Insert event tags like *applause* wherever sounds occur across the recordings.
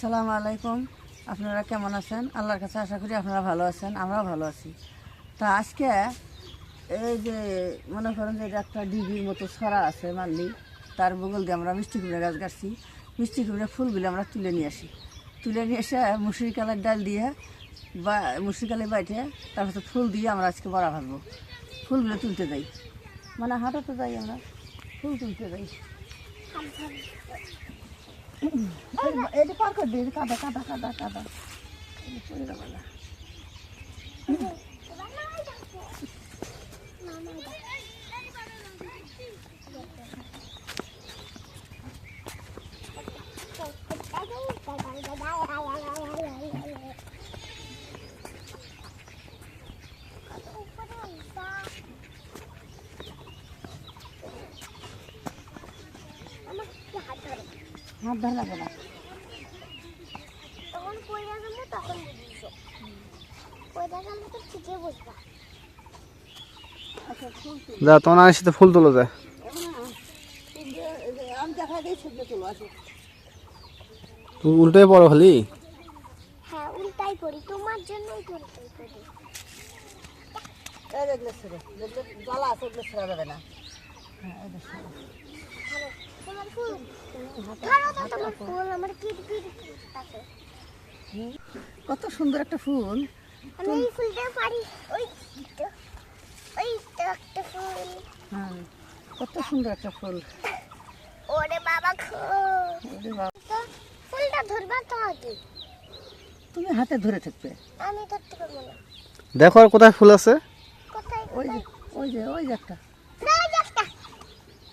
আসসালামু আলাইকুম। আপনারা কেমন আছেন? আল্লাহর কাছে আশা করি আপনারা ভালো আছেন, আমরাও ভালো আছি। তা আজকে এই যে মনে করেন যে একটা ডিবির মতো ছড়া আছে মানলি, তার বগল দিয়ে আমরা মিষ্টি কুমড়া গাছ গাছছি। মিষ্টি কুমড়া ফুলগুলো আমরা তুলে নিয়ে আসি। তুলে নিয়ে এসে মুসুরি কালার ডাল দিয়ে বা মুসুরি কালে বাইটে তারপর ফুল দিয়ে আমরা আজকে বড়া ভাজবো। ফুলগুলো তুলতে যাই। মানে হাঁটাতে যাই আমরা। ফুল তুলতে যাই। এটা পার করে দিই কাদা কাদা কাদা কাদা পড়ে যাবে না। হাত ধরা লাগবে না। তখন পয়লা গেলে তখন বুঝিস পয়লা গেলে তো ঠিকই বুঝবা আচ্ছা ফুল তুল। যা তোমার নানির সাথে ফুল তুলো যায় আমি দেখা দিই সেগুলো তুলো আসো। তুমি উল্টে পড়ো খালি হ্যাঁ উল্টাই করি। তোমার জন্যই তো উল্টাই করি। এই দেখলে ছেড়ে যেগুলো জ্বালা আছে ওগুলো ছেড়া যাবে না। হ্যাঁ এই দেখ কত সুন্দর একটা ফুল। আমি এই ফুলটা পারি। ওই ওই একটা ফুল। হ্যাঁ কত সুন্দর একটা ফুল। ওরে বাবা খো ওরে বাবা, ফুলটা ধরবা তো আগে। তুমি হাতে ধরে থাকবে। আমি ধরতে পারব না। দেখো আর কোথায় ফুল আছে? কোথায় ওই যে ওই যে ওই যে একটা।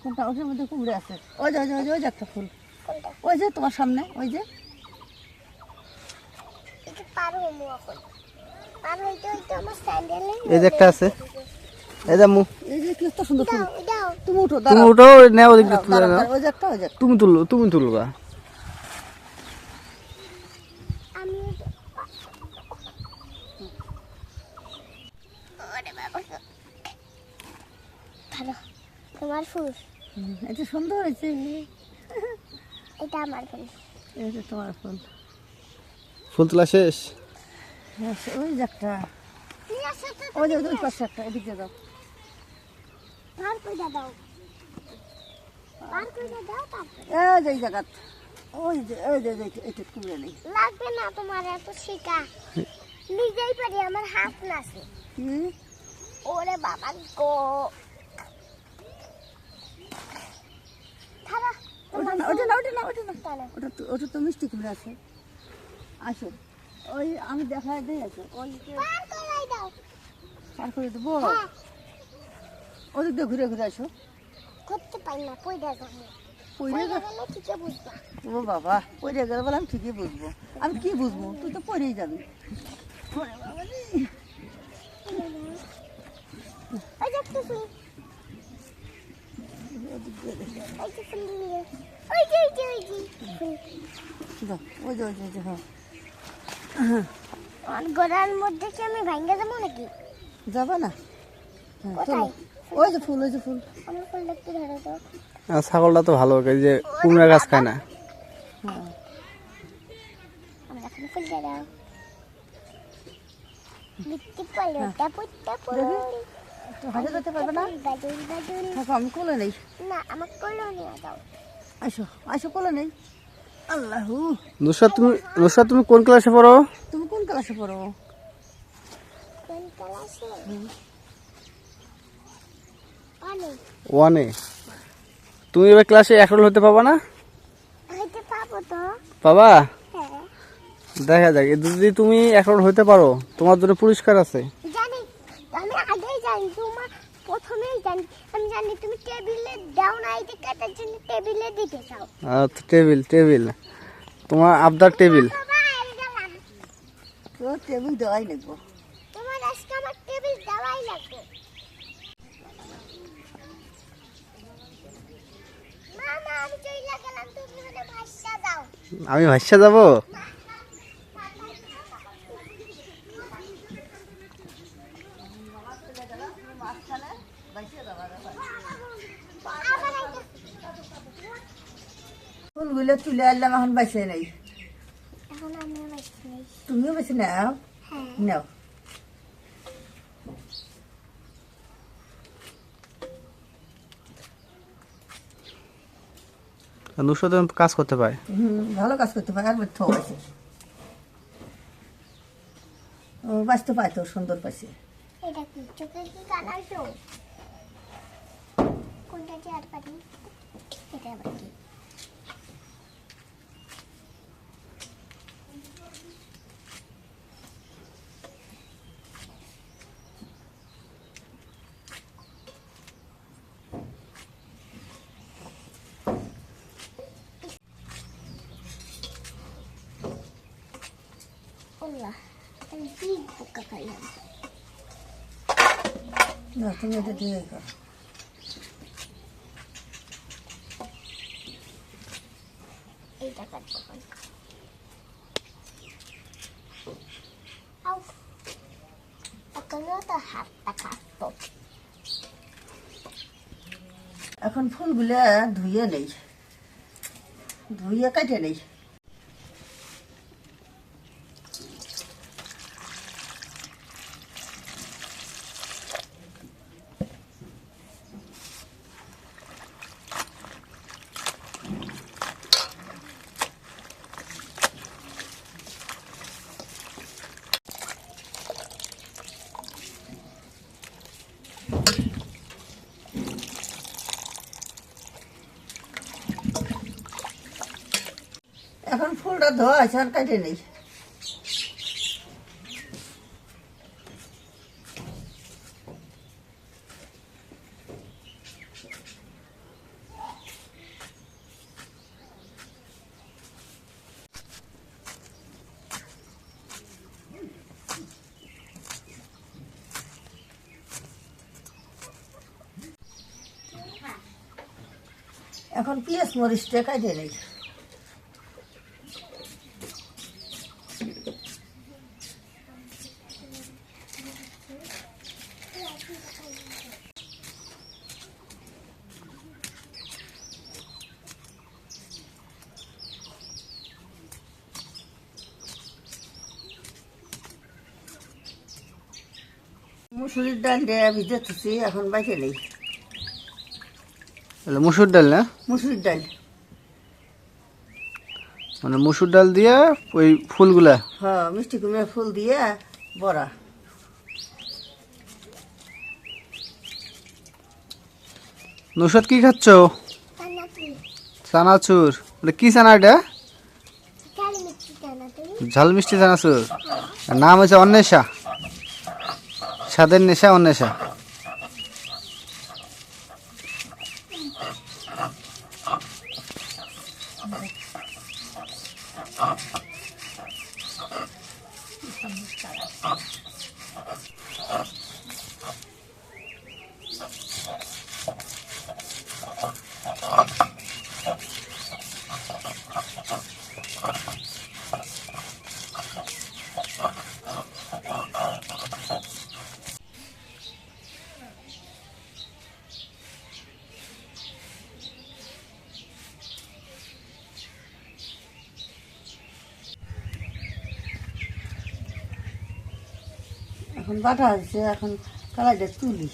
কোনটা? ওটার মধ্যে কুমড়ে আছে। ওই যে ওই যে ওই যে ওই যে একটা ফুল। ওই যে তোমার সামনে ওই যে। একটু পার হমু এখন। পার হইতে হইতে আমার স্যান্ডেলে এই যে একটা আছে। এই যে মু এই যে কত সুন্দর ফুল। দাও দাও। তুমি উঠো তুমি উঠো নেও ওই যে একটা ওই যে তুমি তুলো তুমি তুলবা। তোমার ফুল। এটা সুন্দর হয়েছে। এটা আমার ফুল। এই যে তোমার ফুল। ফুল তোলা শেষ? হ্যাঁ, ওই যে একটা। ওই যে ওই পাশে একটা এদিকে দাও। পার কইরা দাও। দাও তারপর। এই জায়গা। ওই যে ওই যে এটা কুমড়ে নেই। লাগবে না তোমার এত শিকা। নিজেই পারি আমার হাত নাছে কি ওরে বাবা গো ধরো ওটা না ওটা না ওটা না ওটা না। ওটা তো ওটা তো মিষ্টি কুমড়ে আছে। আসো। ওই আমি দিই আছে ওই পার করে দেবো? হ্যাঁ। দিয়ে ঘুরে ঘুরে আসো। করতে পারি না পয়দা যাব। ও বাবা পড়ে গেল বলে আমি ঠিকই বুঝব। আমি কি বুঝব? তুই তো পড়েই যাবি। বাবা গোড়ার মধ্যে কি আমি ভাঙ্গে যাব নাকি যাবা না? হ্যাঁ চলো। কোথায় ওই যে ফুল ওই যে ফুল। আমার ফুলটা একটু ধরে দাও আর ছাগলটা তো ভালো এই যে কুমড়া গাছ খায় না। হ্যাঁ। ফুলটা দাও। তা হাতে যেতে পারবে না? থাকো আমি কোলে নেই। না আমার নিয়ে দাও আসো আসো কোলে নেই। আল্লাহ। নুসরাত তুমি নুসরাত তুমি কোন ক্লাসে পড়ো? তুমি কোন ক্লাসে পড়ো? কোন ক্লাসে ওয়ানে। তুমি এবার ক্লাসে একরোল হতে পাবা না? হইতে পাবো? তো পাবা হ্যাঁ। দেখা যাক যদি তুমি একরোল হতে পারো তোমার জন্য পুরস্কার আছে। জানি তোমার প্রথমেই জানি। আমি জানি তুমি টেবিলে দাও না এই কাটার জন্য টেবিলে দিতে চাও। আচ্ছা টেবিল টেবিল। তোমার আবদার টেবিল। তো টেবিল দেওয়াই নেব তোমার আজকে আমার টেবিল দেওয়াই লাগবে। আমি চইলা গেলাম তুমি হলে ভাষা দাও আমি ভাসা যাব? ফুলগুলো তুলে আনলাম এখন বাইসে নেই। তুমিও বেশি নাও? হ্যাঁ। নাও। নুসরত কাজ করতে পারে। হুম, ভালো কাজ করতে পারে আর ব্যর্থ আছে। ও বাঁচতে পায় তো সুন্দর পাইছে এটা কি চোখে কি কানাইছো কোনটা যে আর পারি? এটা আবার কি? আল্লাহ আমি কি পোকা খাইলাম না তুমি এটা দিয়ে করো এইটা কাটবো আউ এখনও তো হাতটা কাটবো এখন ফুলগুলা ধুয়ে নেই। ধুয়ে কাটে নেই। ধোয়া আছে আর কাটে নেই। এখন পিঁয়াজ মরিচটা কাটে নেই। মুসুরির ডাল দিয়ে ভিজাতেছি এখন বাইকে নেই। তাহলে মুসুর ডাল না? মুসুরির ডাল। মানে মুসুর ডাল দিয়ে ওই ফুলগুলা? হ্যাঁ মিষ্টি কুমড়ার ফুল দিয়ে বড়া। নুসরত কি খাচ্ছ? চানাচুর। বলে কি চানা এটা? ঝাল মিষ্টি চানাচুর। নাম হচ্ছে অন্বেষা। স্বাদের নেশা অন্বেষা এখন বাটা হচ্ছে এখন কালাইটা তুলি।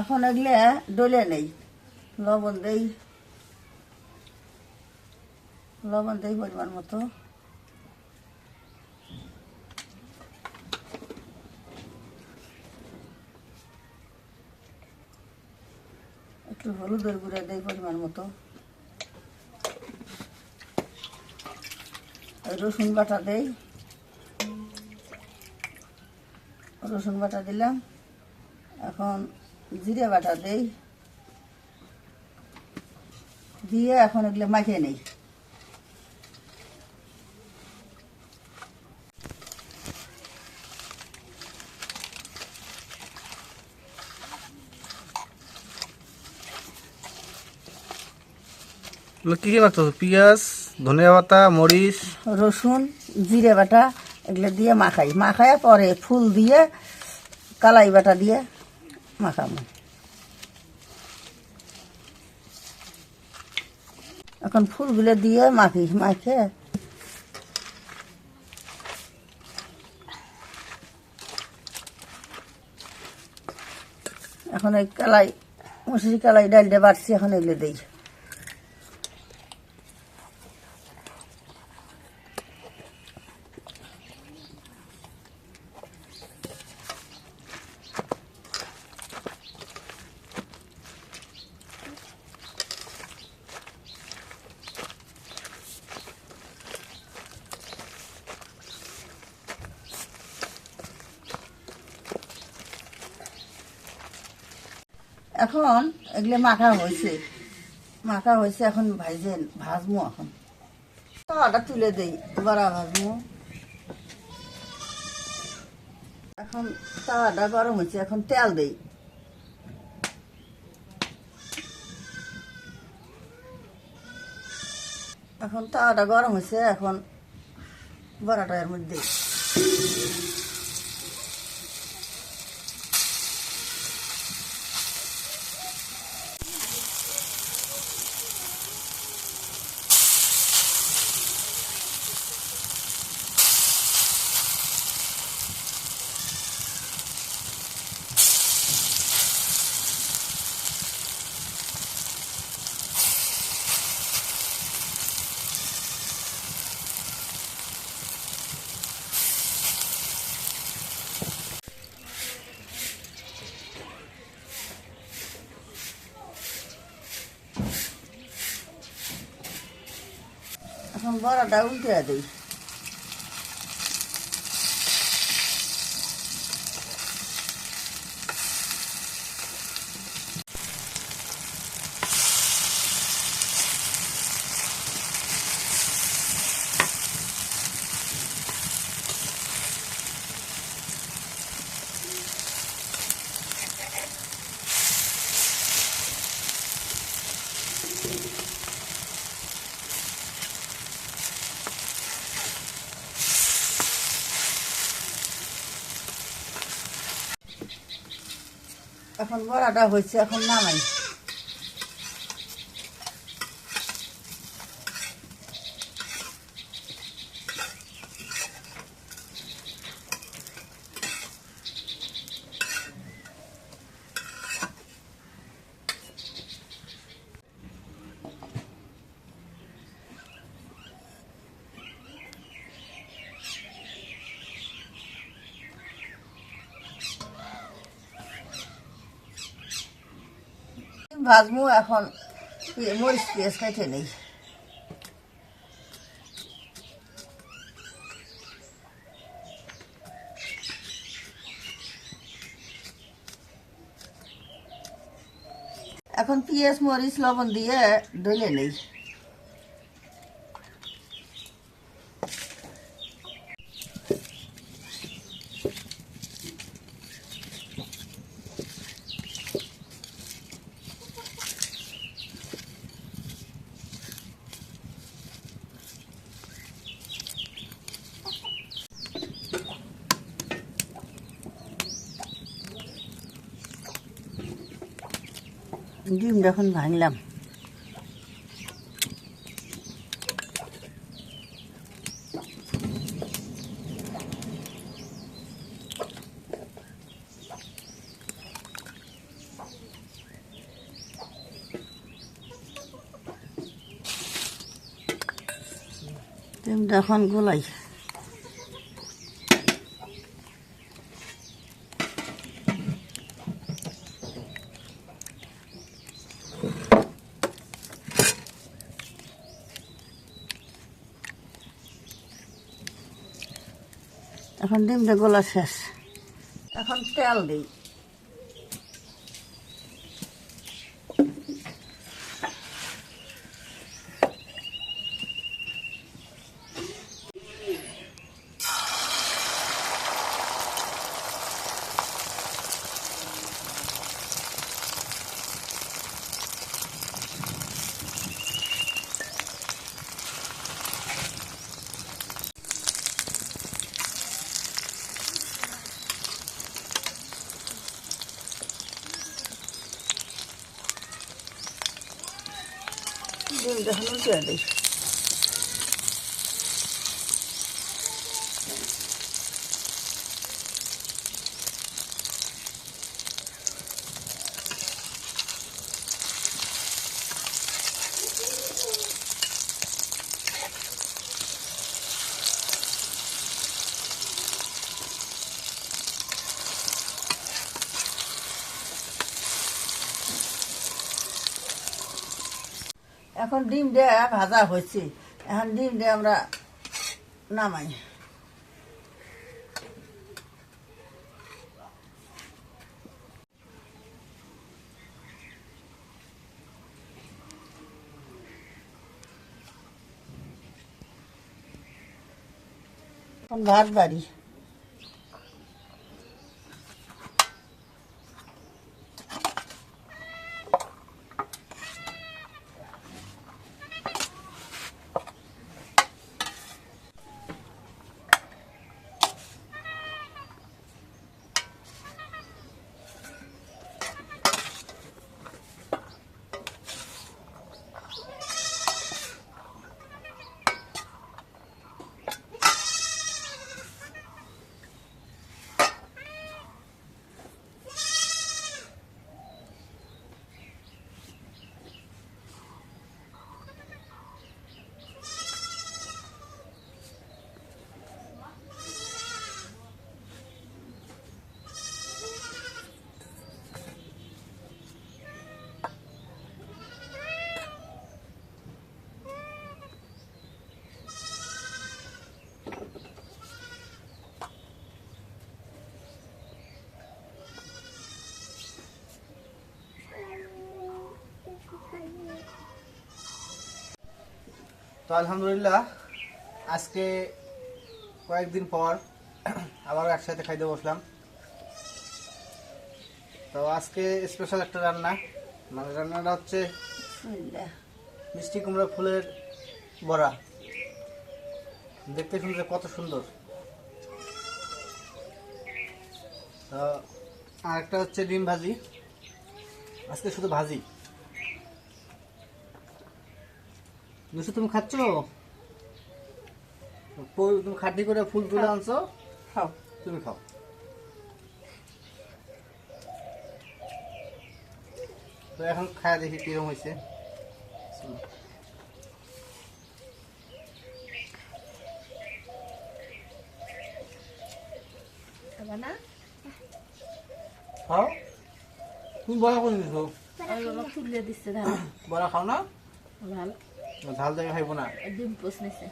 এখন এগুলো ডলে নেই। লবণ দেই। লবণ দেই পরিমাণ মতো। একটু হলুদের গুঁড়া দেই পরিমাণ মতো। রসুন বাটা দেই। রসুন বাটা দিলাম। এখন জিরে বাটা দেই। দিয়ে এখন এগুলো মাখিয়ে নেই। কি কি মাখতে পেঁয়াজ? ধনিয়া পাতা, মরিচ। রসুন, জিরে বাটা, এগুলো দিয়ে মাখাই। মাখায় পরে ফুল দিয়ে, কালাই বাটা দিয়ে মাখাবো। এখন ফুলগুলো দিয়ে মাখি, মাখে। এখন এই কালাই, মসুরি কালাই ডাল দিয়ে বাড়ছি, এখন এগুলো দিই। এগুলো মাখা হয়েছে। মাখা হয়েছে, এখন ভাইজেন ভাজমু এখন। তাওয়াটা তুলে দেই বড়া ভাজমু এখন তাওয়াটা গরম হয়েছে, এখন তেল দেই। এখন তাওয়াটা গরম হয়েছে, এখন বড়াটা এর মধ্যে দিই। এখন বড়াটা উল্টে দিই এখন বড়াটা হয়েছে এখন নামাই। ভাজমু এখন। মরিচ পেঁয়াজ খাইতে নেই। এখন পেঁয়াজ মরিচ লবণ দিয়ে ডলে নেই। ডিমটা এখন ভাঙলাম ডিমটা এখন গোলাই এখন ডিমটা গোলা শেষ। এখন তেল দিই। ডিম দেখুন উল্টে দিই এখন ডিম দেয়া ভাজা হয়েছে। এখন ডিম দিয়ে আমরা নামাই। এখন ভাত বাড়ি। তো আলহামদুলিল্লাহ আজকে কয়েকদিন পর আবারও একসাথে খাইতে বসলাম। তো আজকে স্পেশাল একটা রান্না মানে রান্নাটা হচ্ছে মিষ্টি কুমড়া ফুলের বড়া। দেখতে শুনতে কত সুন্দর। তো আর একটা হচ্ছে ডিম ভাজি। আজকে শুধু ভাজি। দুশো তুমি খাচ্ছ? তুমি খাটি করে ফুল তুলে আনছো? খাও। তুমি খাও। তো এখন খায়া দেখি কীরকম হয়েছে খাও। তুমি বড়া করে দিছো বড়া খাও না? ভালো। ঝাল দেখে খাইবো না। ডিম পোষ নিছে।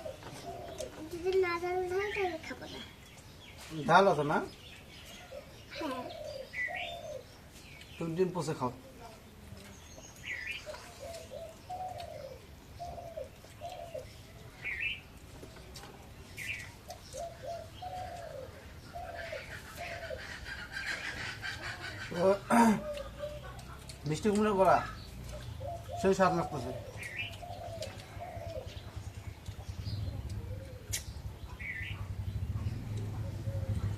যদি না জানো তাহলে তাহলে খাব না ঝাল আছে না? হ্যাঁ। তুমি ডিম পোষে খাও। *coughs* মিষ্টি কুমড়ো বড়া। সেই স্বাদ লাগতেছে।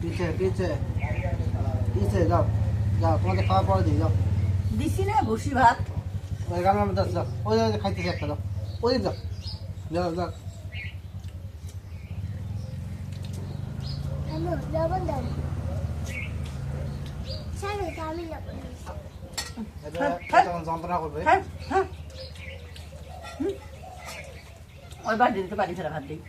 পিছে পিছে পিছে যাও যাও তোমাদের খাওয়া পরে দিই যাও দিছি না বসি ভাত। ওই রান্নার মধ্যে যাও ওই যে খাইতেছে একটা যাও ওই যাও যাও যাও ছাড়ো যন্ত্রণা করবে হ্যাঁ হ্যাঁ ওই বাড়ি দিতে বাড়ি ফেরা ভাত দিই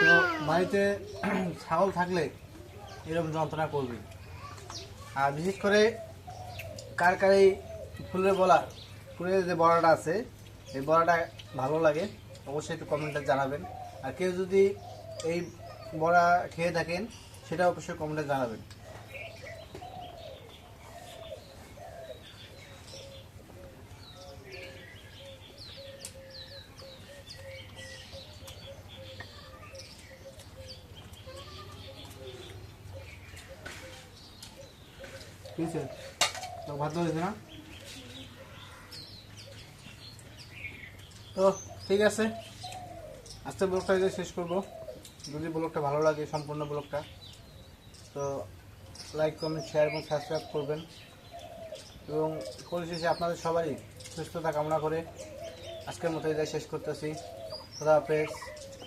তো বাড়িতে ছাগল থাকলে এরকম যন্ত্রণা করবে। আর বিশেষ করে কার কার এই ফুলের বলা, ফুলের যে বড়াটা আছে, এই বড়াটা ভালো লাগে। অবশ্যই একটু কমেন্টে জানাবেন। আর কেউ যদি এই বড়া খেয়ে থাকেন সেটা অবশ্যই কমেন্টে জানাবেন। ঠিক আছে? ভাত হয়েছে না তো ঠিক আছে? আজকে ব্লগটা যে শেষ করব। যদি ব্লগটা ভালো লাগে, সম্পূর্ণ ব্লগটা তো লাইক কমেন্ট শেয়ার এবং সাবস্ক্রাইব করবেন। এবং পরিশেষে আপনাদের সবারই সুস্থতা কামনা করে আজকের মতো এটা শেষ করতেছি। খোদা হাফেজ।